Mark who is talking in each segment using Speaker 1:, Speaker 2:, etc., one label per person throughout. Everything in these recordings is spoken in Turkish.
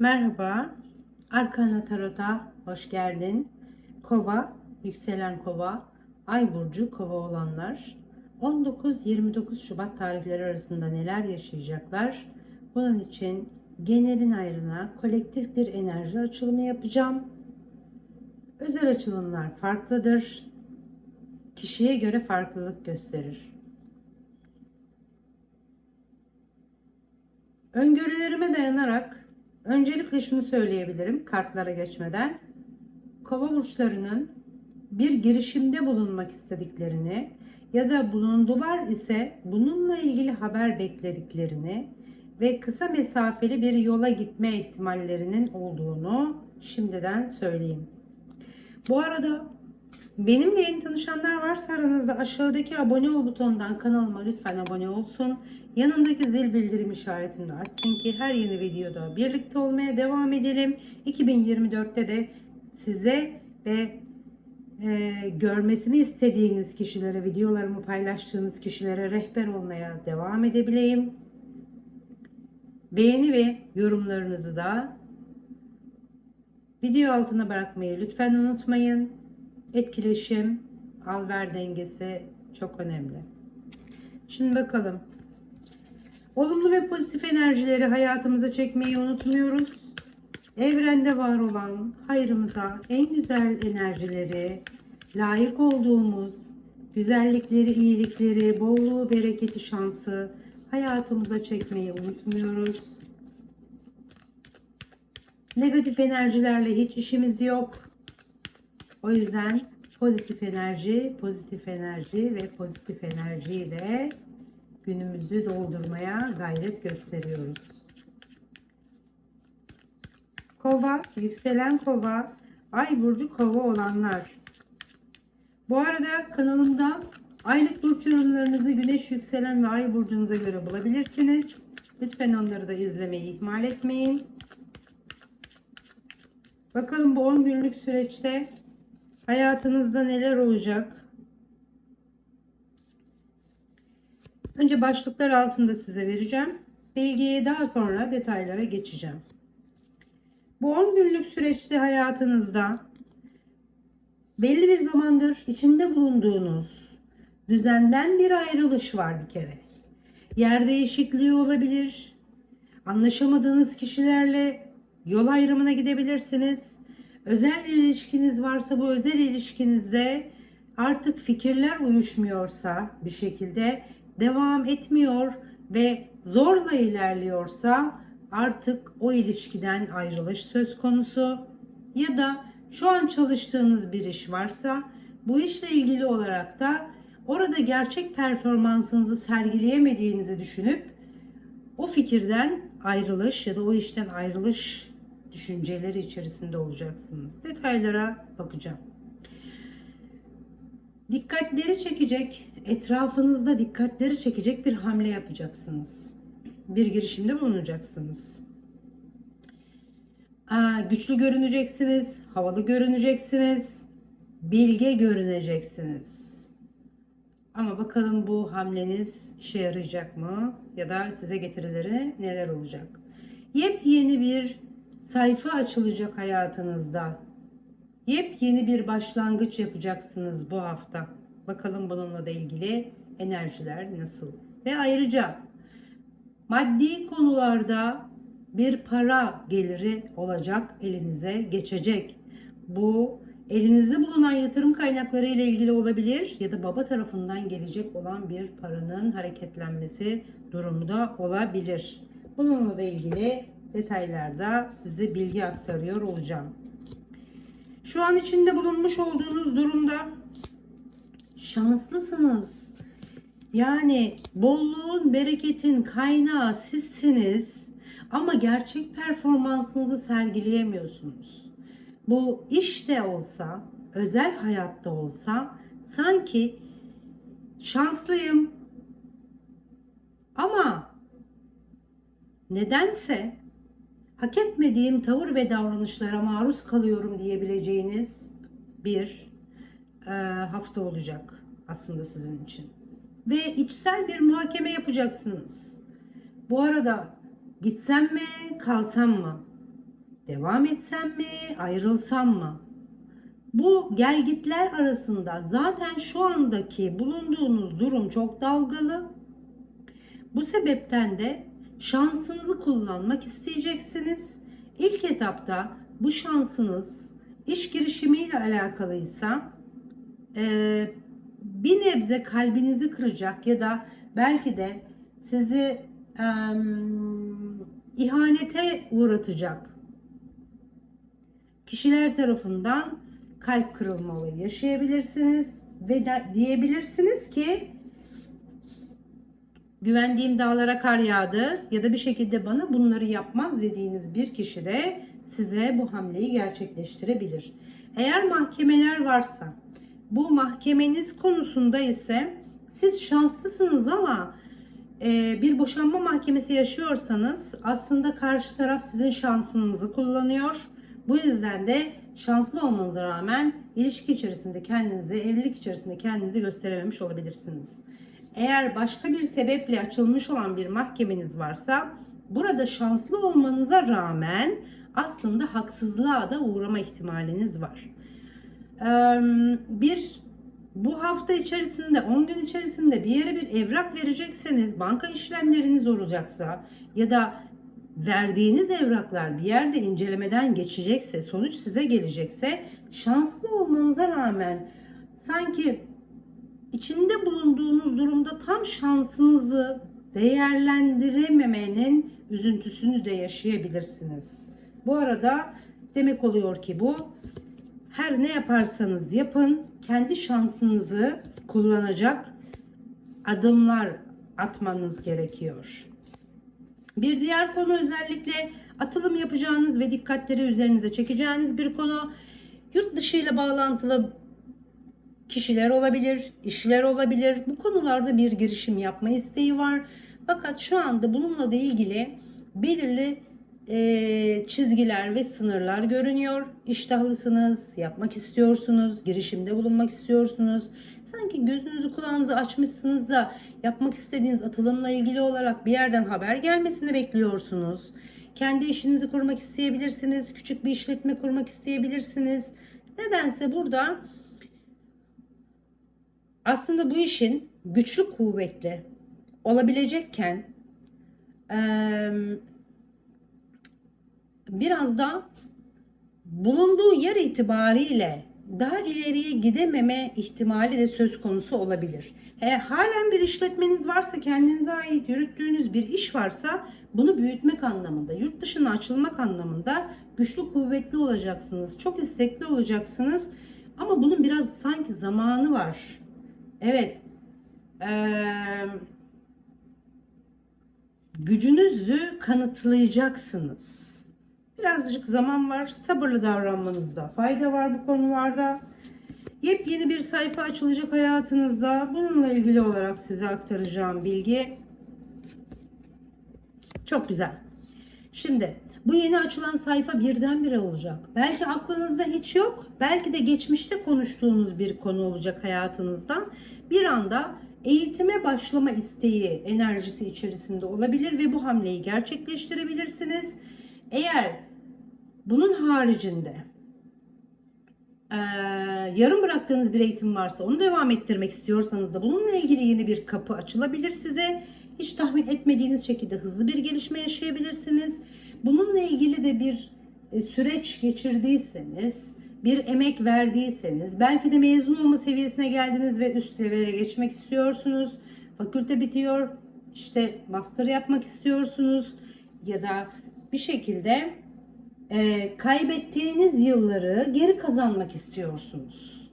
Speaker 1: Merhaba, Arkana Tarot'a hoş geldin. Kova, yükselen kova, ay burcu kova olanlar 19-29 Şubat tarihleri arasında neler yaşayacaklar? Bunun için genelin ayrına kolektif bir enerji açılımı yapacağım. Özel açılımlar farklıdır. Kişiye göre farklılık gösterir. Öngörülerime dayanarak öncelikle şunu söyleyebilirim kartlara geçmeden. Kova burçlarının bir girişimde bulunmak istediklerini ya da bulundular ise bununla ilgili haber beklediklerini ve kısa mesafeli bir yola gitme ihtimallerinin olduğunu şimdiden söyleyeyim. Bu arada benimle yeni tanışanlar varsa aranızda aşağıdaki abone ol butonundan kanalıma lütfen abone olsun. Yanındaki zil bildirim işaretini de açsın ki her yeni videoda birlikte olmaya devam edelim. 2024'te de size ve e, görmesini istediğiniz kişilere, videolarımı paylaştığınız kişilere rehber olmaya devam edebileyim. Beğeni ve yorumlarınızı da video altına bırakmayı lütfen unutmayın. Etkileşim, al ver dengesi çok önemli. Şimdi bakalım. Olumlu ve pozitif enerjileri hayatımıza çekmeyi unutmuyoruz. Evrende var olan hayrımıza en güzel enerjileri, layık olduğumuz güzellikleri, iyilikleri, bolluğu, bereketi, şansı hayatımıza çekmeyi unutmuyoruz. Negatif enerjilerle hiç işimiz yok. O yüzden pozitif enerji, pozitif enerji ve pozitif enerjiyle günümüzü doldurmaya gayret gösteriyoruz. Kova, yükselen kova, ay burcu kova olanlar. Bu arada kanalımda aylık burç yorumlarınızı güneş, yükselen ve ay burcunuza göre bulabilirsiniz. Lütfen onları da izlemeyi ihmal etmeyin. Bakalım bu 10 günlük süreçte hayatınızda neler olacak? Önce başlıklar altında size vereceğim. Bilgiye daha sonra detaylara geçeceğim. Bu 10 günlük süreçte hayatınızda belli bir zamandır içinde bulunduğunuz düzenden bir ayrılış var bir kere. Yer değişikliği olabilir. Anlaşamadığınız kişilerle yol ayrımına gidebilirsiniz. Özel bir ilişkiniz varsa bu özel ilişkinizde artık fikirler uyuşmuyorsa bir şekilde devam etmiyor ve zorla ilerliyorsa artık o ilişkiden ayrılış söz konusu. Ya da şu an çalıştığınız bir iş varsa bu işle ilgili olarak da orada gerçek performansınızı sergileyemediğinizi düşünüp o fikirden ayrılış ya da o işten ayrılış düşünceleri içerisinde olacaksınız. Detaylara bakacağım. Dikkatleri çekecek, etrafınızda dikkatleri çekecek bir hamle yapacaksınız. Bir girişimde bulunacaksınız. Aa, güçlü görüneceksiniz, havalı görüneceksiniz, bilge görüneceksiniz. Ama bakalım bu hamleniz işe yarayacak mı? Ya da size getirileri neler olacak? Yepyeni bir sayfa açılacak hayatınızda. Yepyeni bir başlangıç yapacaksınız bu hafta. Bakalım bununla da ilgili enerjiler nasıl? Ve ayrıca maddi konularda bir para geliri olacak, elinize geçecek. Bu elinizde bulunan yatırım kaynakları ile ilgili olabilir ya da baba tarafından gelecek olan bir paranın hareketlenmesi durumda olabilir. Bununla da ilgili detaylarda size bilgi aktarıyor olacağım. Şu an içinde bulunmuş olduğunuz durumda şanslısınız. Yani bolluğun, bereketin kaynağı sizsiniz ama gerçek performansınızı sergileyemiyorsunuz. Bu işte olsa, özel hayatta olsa sanki şanslıyım ama nedense hak etmediğim tavır ve davranışlara maruz kalıyorum diyebileceğiniz bir e, hafta olacak aslında sizin için. Ve içsel bir muhakeme yapacaksınız. Bu arada gitsem mi kalsam mı? Devam etsem mi? Ayrılsam mı? Bu gelgitler arasında zaten şu andaki bulunduğunuz durum çok dalgalı. Bu sebepten de şansınızı kullanmak isteyeceksiniz. İlk etapta bu şansınız iş girişimiyle alakalıysa eee, bir nebze kalbinizi kıracak ya da belki de sizi em, ihanete uğratacak kişiler tarafından kalp kırılma olayı yaşayabilirsiniz ve de, diyebilirsiniz ki güvendiğim dağlara kar yağdı ya da bir şekilde bana bunları yapmaz dediğiniz bir kişi de size bu hamleyi gerçekleştirebilir. Eğer mahkemeler varsa bu mahkemeniz konusunda ise siz şanslısınız ama e, bir boşanma mahkemesi yaşıyorsanız aslında karşı taraf sizin şansınızı kullanıyor. Bu yüzden de şanslı olmanıza rağmen ilişki içerisinde kendinizi, evlilik içerisinde kendinizi gösterememiş olabilirsiniz. Eğer başka bir sebeple açılmış olan bir mahkemeniz varsa burada şanslı olmanıza rağmen aslında haksızlığa da uğrama ihtimaliniz var. Bir bu hafta içerisinde 10 gün içerisinde bir yere bir evrak verecekseniz banka işlemleriniz olacaksa ya da verdiğiniz evraklar bir yerde incelemeden geçecekse sonuç size gelecekse şanslı olmanıza rağmen sanki içinde bulunduğunuz durumda tam şansınızı değerlendirememenin üzüntüsünü de yaşayabilirsiniz. Bu arada demek oluyor ki bu her ne yaparsanız yapın kendi şansınızı kullanacak adımlar atmanız gerekiyor. Bir diğer konu özellikle atılım yapacağınız ve dikkatleri üzerinize çekeceğiniz bir konu. Yurt dışı ile bağlantılı kişiler olabilir, işler olabilir. Bu konularda bir girişim yapma isteği var. Fakat şu anda bununla da ilgili belirli e, çizgiler ve sınırlar görünüyor. İştahlısınız, yapmak istiyorsunuz, girişimde bulunmak istiyorsunuz. Sanki gözünüzü kulağınızı açmışsınız da yapmak istediğiniz atılımla ilgili olarak bir yerden haber gelmesini bekliyorsunuz. Kendi işinizi kurmak isteyebilirsiniz, küçük bir işletme kurmak isteyebilirsiniz. Nedense burada aslında bu işin güçlü kuvvetli olabilecekken biraz da bulunduğu yer itibariyle daha ileriye gidememe ihtimali de söz konusu olabilir. E, halen bir işletmeniz varsa, kendinize ait yürüttüğünüz bir iş varsa bunu büyütmek anlamında, yurt dışına açılmak anlamında güçlü kuvvetli olacaksınız. Çok istekli olacaksınız. Ama bunun biraz sanki zamanı var. Evet. Eee gücünüzü kanıtlayacaksınız. Birazcık zaman var. Sabırlı davranmanızda fayda var bu konularda. Yepyeni bir sayfa açılacak hayatınızda. Bununla ilgili olarak size aktaracağım bilgi. Çok güzel. Şimdi bu yeni açılan sayfa birdenbire olacak. Belki aklınızda hiç yok. Belki de geçmişte konuştuğunuz bir konu olacak hayatınızda. Bir anda eğitime başlama isteği enerjisi içerisinde olabilir ve bu hamleyi gerçekleştirebilirsiniz. Eğer bunun haricinde eee, yarım bıraktığınız bir eğitim varsa onu devam ettirmek istiyorsanız da bununla ilgili yeni bir kapı açılabilir size. Hiç tahmin etmediğiniz şekilde hızlı bir gelişme yaşayabilirsiniz. Bununla ilgili de bir e, süreç geçirdiyseniz, bir emek verdiyseniz, belki de mezun olma seviyesine geldiniz ve üst seviyeye geçmek istiyorsunuz. Fakülte bitiyor, işte master yapmak istiyorsunuz ya da bir şekilde e, kaybettiğiniz yılları geri kazanmak istiyorsunuz.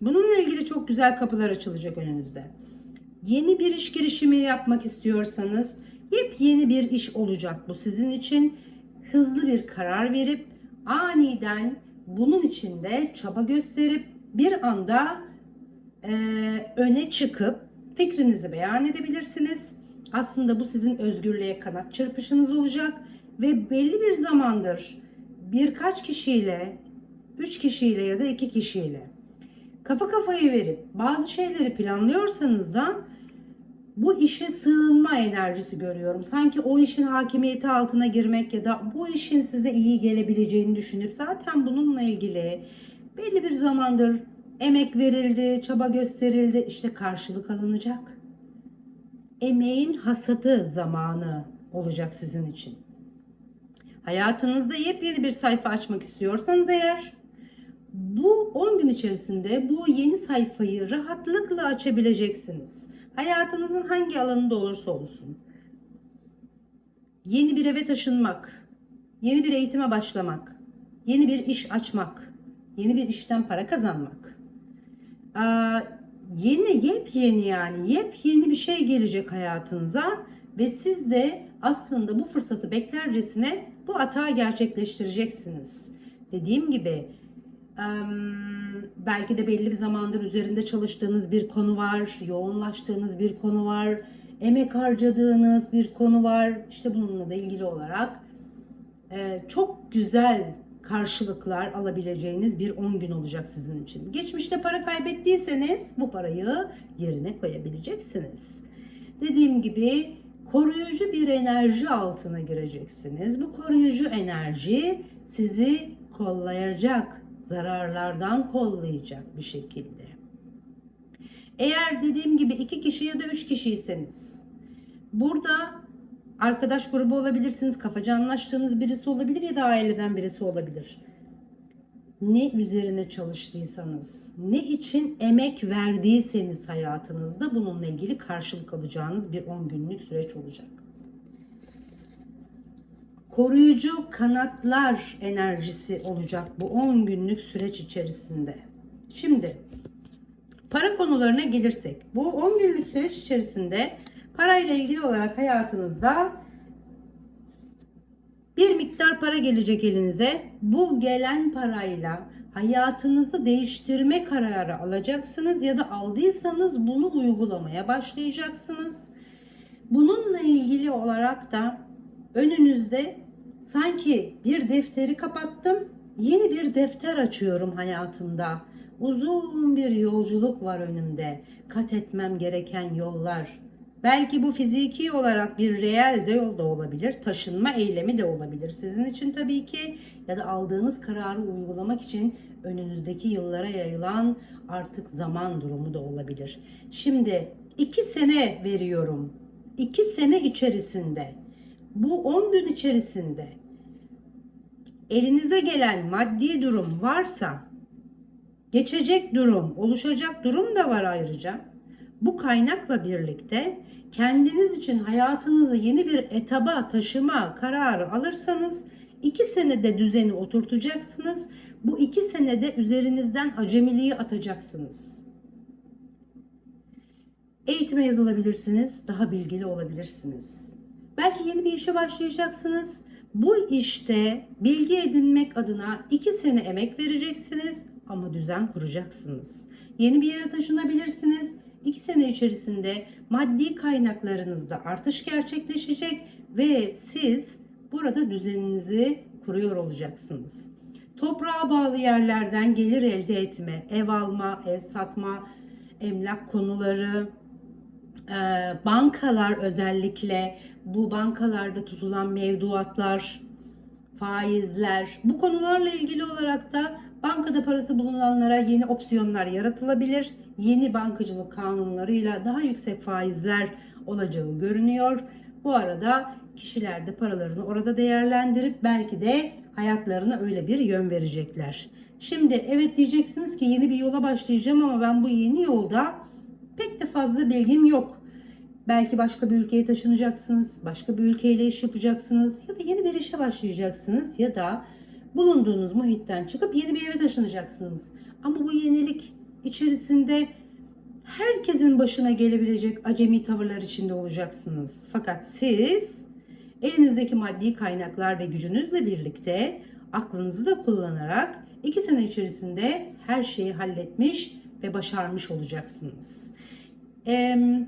Speaker 1: Bununla ilgili çok güzel kapılar açılacak önünüzde. Yeni bir iş girişimi yapmak istiyorsanız yepyeni bir iş olacak bu sizin için. Hızlı bir karar verip aniden bunun içinde çaba gösterip bir anda e, öne çıkıp fikrinizi beyan edebilirsiniz. Aslında bu sizin özgürlüğe kanat çırpışınız olacak ve belli bir zamandır birkaç kişiyle, üç kişiyle ya da iki kişiyle kafa kafayı verip bazı şeyleri planlıyorsanız da bu işe sığınma enerjisi görüyorum. Sanki o işin hakimiyeti altına girmek ya da bu işin size iyi gelebileceğini düşünüp zaten bununla ilgili belli bir zamandır emek verildi, çaba gösterildi. İşte karşılık alınacak. Emeğin hasadı zamanı olacak sizin için. Hayatınızda yepyeni bir sayfa açmak istiyorsanız eğer bu 10 gün içerisinde bu yeni sayfayı rahatlıkla açabileceksiniz. Hayatınızın hangi alanında olursa olsun. Yeni bir eve taşınmak, yeni bir eğitime başlamak, yeni bir iş açmak, yeni bir işten para kazanmak. Aa, yeni, yepyeni yani yepyeni bir şey gelecek hayatınıza ve siz de aslında bu fırsatı beklercesine bu atağı gerçekleştireceksiniz. Dediğim gibi em, belki de belli bir zamandır üzerinde çalıştığınız bir konu var, yoğunlaştığınız bir konu var, emek harcadığınız bir konu var. İşte bununla da ilgili olarak e, çok güzel karşılıklar alabileceğiniz bir 10 gün olacak sizin için. Geçmişte para kaybettiyseniz bu parayı yerine koyabileceksiniz. Dediğim gibi koruyucu bir enerji altına gireceksiniz. Bu koruyucu enerji sizi kollayacak, zararlardan kollayacak bir şekilde. Eğer dediğim gibi iki kişi ya da üç kişiyseniz burada arkadaş grubu olabilirsiniz, kafaca anlaştığınız birisi olabilir ya da aileden birisi olabilir. Ne üzerine çalıştıysanız, ne için emek verdiyseniz hayatınızda bununla ilgili karşılık alacağınız bir 10 günlük süreç olacak. Koruyucu kanatlar enerjisi olacak bu 10 günlük süreç içerisinde. Şimdi para konularına gelirsek, bu 10 günlük süreç içerisinde parayla ilgili olarak hayatınızda bir miktar para gelecek elinize. Bu gelen parayla hayatınızı değiştirme kararı alacaksınız ya da aldıysanız bunu uygulamaya başlayacaksınız. Bununla ilgili olarak da önünüzde sanki bir defteri kapattım, yeni bir defter açıyorum hayatımda. Uzun bir yolculuk var önümde. Kat etmem gereken yollar, Belki bu fiziki olarak bir reel de yol da olabilir. Taşınma eylemi de olabilir. Sizin için tabii ki ya da aldığınız kararı uygulamak için önünüzdeki yıllara yayılan artık zaman durumu da olabilir. Şimdi iki sene veriyorum. İki sene içerisinde bu 10 gün içerisinde elinize gelen maddi durum varsa geçecek durum, oluşacak durum da var ayrıca bu kaynakla birlikte kendiniz için hayatınızı yeni bir etaba taşıma kararı alırsanız iki senede düzeni oturtacaksınız. Bu iki senede üzerinizden acemiliği atacaksınız. Eğitime yazılabilirsiniz, daha bilgili olabilirsiniz. Belki yeni bir işe başlayacaksınız. Bu işte bilgi edinmek adına iki sene emek vereceksiniz ama düzen kuracaksınız. Yeni bir yere taşınabilirsiniz 2 sene içerisinde maddi kaynaklarınızda artış gerçekleşecek ve siz burada düzeninizi kuruyor olacaksınız. Toprağa bağlı yerlerden gelir elde etme, ev alma, ev satma, emlak konuları, bankalar özellikle bu bankalarda tutulan mevduatlar, faizler bu konularla ilgili olarak da bankada parası bulunanlara yeni opsiyonlar yaratılabilir yeni bankacılık kanunlarıyla daha yüksek faizler olacağı görünüyor. Bu arada kişiler de paralarını orada değerlendirip belki de hayatlarına öyle bir yön verecekler. Şimdi evet diyeceksiniz ki yeni bir yola başlayacağım ama ben bu yeni yolda pek de fazla bilgim yok. Belki başka bir ülkeye taşınacaksınız, başka bir ülkeyle iş yapacaksınız ya da yeni bir işe başlayacaksınız ya da bulunduğunuz muhitten çıkıp yeni bir eve taşınacaksınız. Ama bu yenilik içerisinde herkesin başına gelebilecek acemi tavırlar içinde olacaksınız. Fakat siz elinizdeki maddi kaynaklar ve gücünüzle birlikte aklınızı da kullanarak iki sene içerisinde her şeyi halletmiş ve başarmış olacaksınız. Eee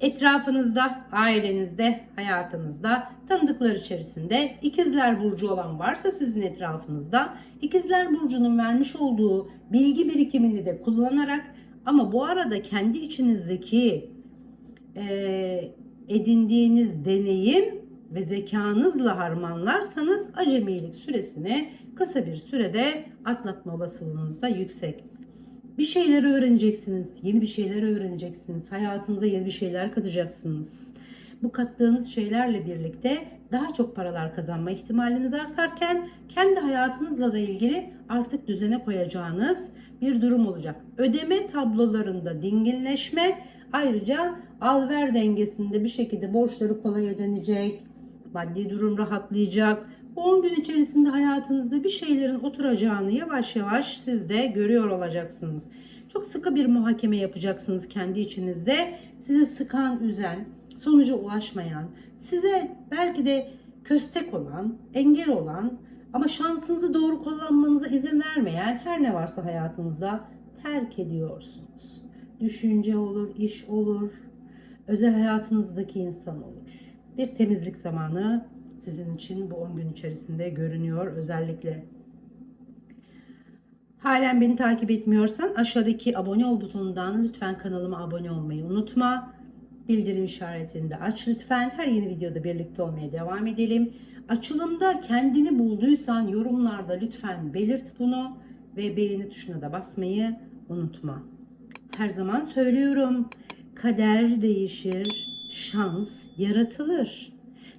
Speaker 1: etrafınızda, ailenizde, hayatınızda, tanıdıklar içerisinde ikizler burcu olan varsa sizin etrafınızda ikizler burcunun vermiş olduğu bilgi birikimini de kullanarak ama bu arada kendi içinizdeki e, edindiğiniz deneyim ve zekanızla harmanlarsanız acemilik süresini kısa bir sürede atlatma olasılığınız da yüksek. Bir şeyler öğreneceksiniz, yeni bir şeyler öğreneceksiniz, hayatınıza yeni bir şeyler katacaksınız. Bu kattığınız şeylerle birlikte daha çok paralar kazanma ihtimaliniz artarken kendi hayatınızla da ilgili artık düzene koyacağınız bir durum olacak. Ödeme tablolarında dinginleşme ayrıca al ver dengesinde bir şekilde borçları kolay ödenecek, maddi durum rahatlayacak. Bu 10 gün içerisinde hayatınızda bir şeylerin oturacağını yavaş yavaş siz de görüyor olacaksınız. Çok sıkı bir muhakeme yapacaksınız kendi içinizde. Sizi sıkan, üzen, sonuca ulaşmayan, size belki de köstek olan, engel olan ama şansınızı doğru kullanmanıza izin vermeyen her ne varsa hayatınızda terk ediyorsunuz. Düşünce olur, iş olur, özel hayatınızdaki insan olur. Bir temizlik zamanı sizin için bu 10 gün içerisinde görünüyor özellikle. Halen beni takip etmiyorsan aşağıdaki abone ol butonundan lütfen kanalıma abone olmayı unutma. Bildirim işaretini de aç lütfen. Her yeni videoda birlikte olmaya devam edelim. Açılımda kendini bulduysan yorumlarda lütfen belirt bunu ve beğeni tuşuna da basmayı unutma. Her zaman söylüyorum. Kader değişir, şans yaratılır.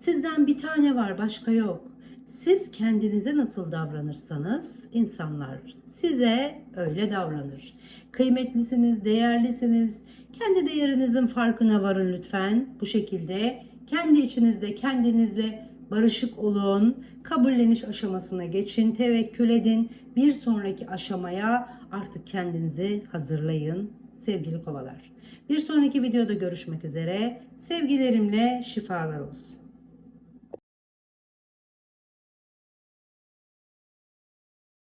Speaker 1: Sizden bir tane var, başka yok. Siz kendinize nasıl davranırsanız insanlar size öyle davranır. Kıymetlisiniz, değerlisiniz. Kendi değerinizin farkına varın lütfen. Bu şekilde kendi içinizde kendinizle barışık olun. Kabulleniş aşamasına geçin, tevekkül edin. Bir sonraki aşamaya artık kendinizi hazırlayın sevgili kovalar. Bir sonraki videoda görüşmek üzere. Sevgilerimle şifalar olsun.